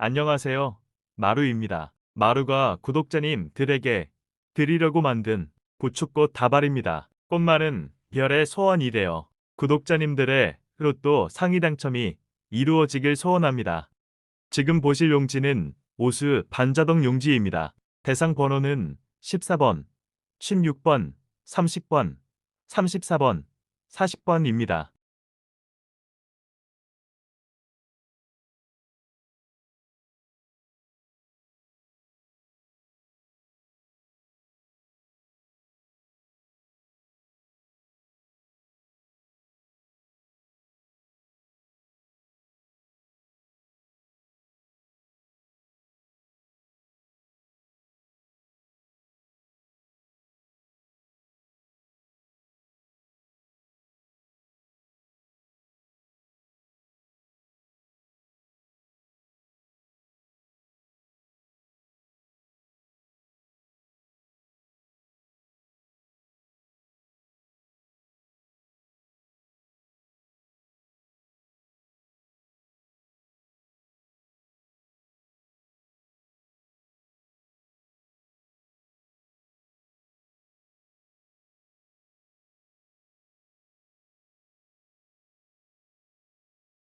안녕하세요. 마루입니다. 마루가 구독자님들에게 드리려고 만든 부축꽃 다발입니다. 꽃말은 별의 소원이래요. 구독자님들의 로또 상위 당첨이 이루어지길 소원합니다. 지금 보실 용지는 오수 반자동 용지입니다. 대상 번호는 14번, 16번, 30번, 34번, 40번입니다.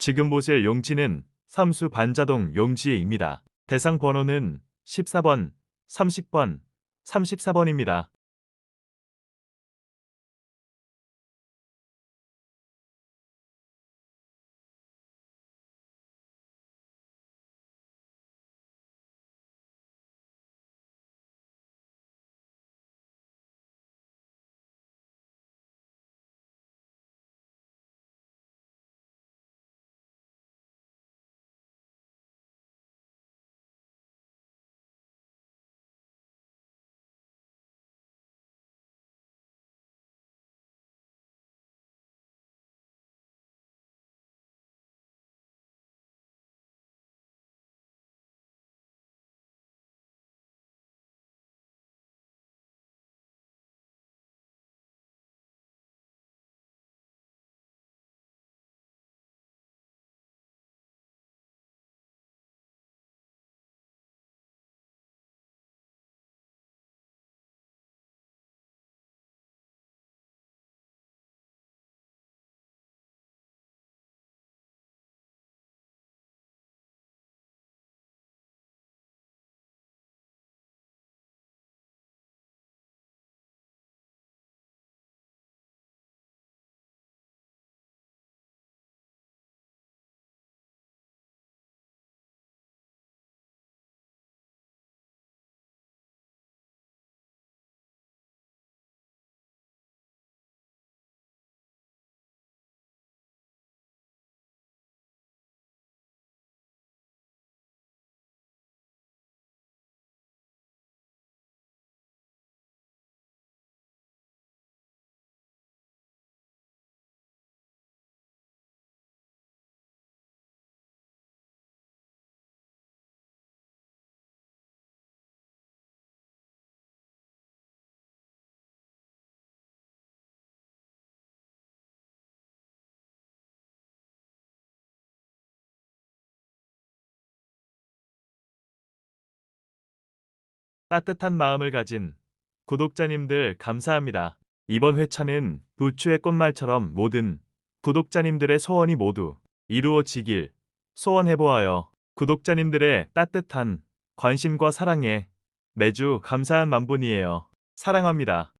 지금 보실 용지는 삼수 반자동 용지입니다. 대상 번호는 14번, 30번, 34번입니다. 따뜻한 마음을 가진 구독자님들 감사합니다. 이번 회차는 부추의 꽃말처럼 모든 구독자님들의 소원이 모두 이루어지길 소원해보아요. 구독자님들의 따뜻한 관심과 사랑에 매주 감사한 만분이에요. 사랑합니다.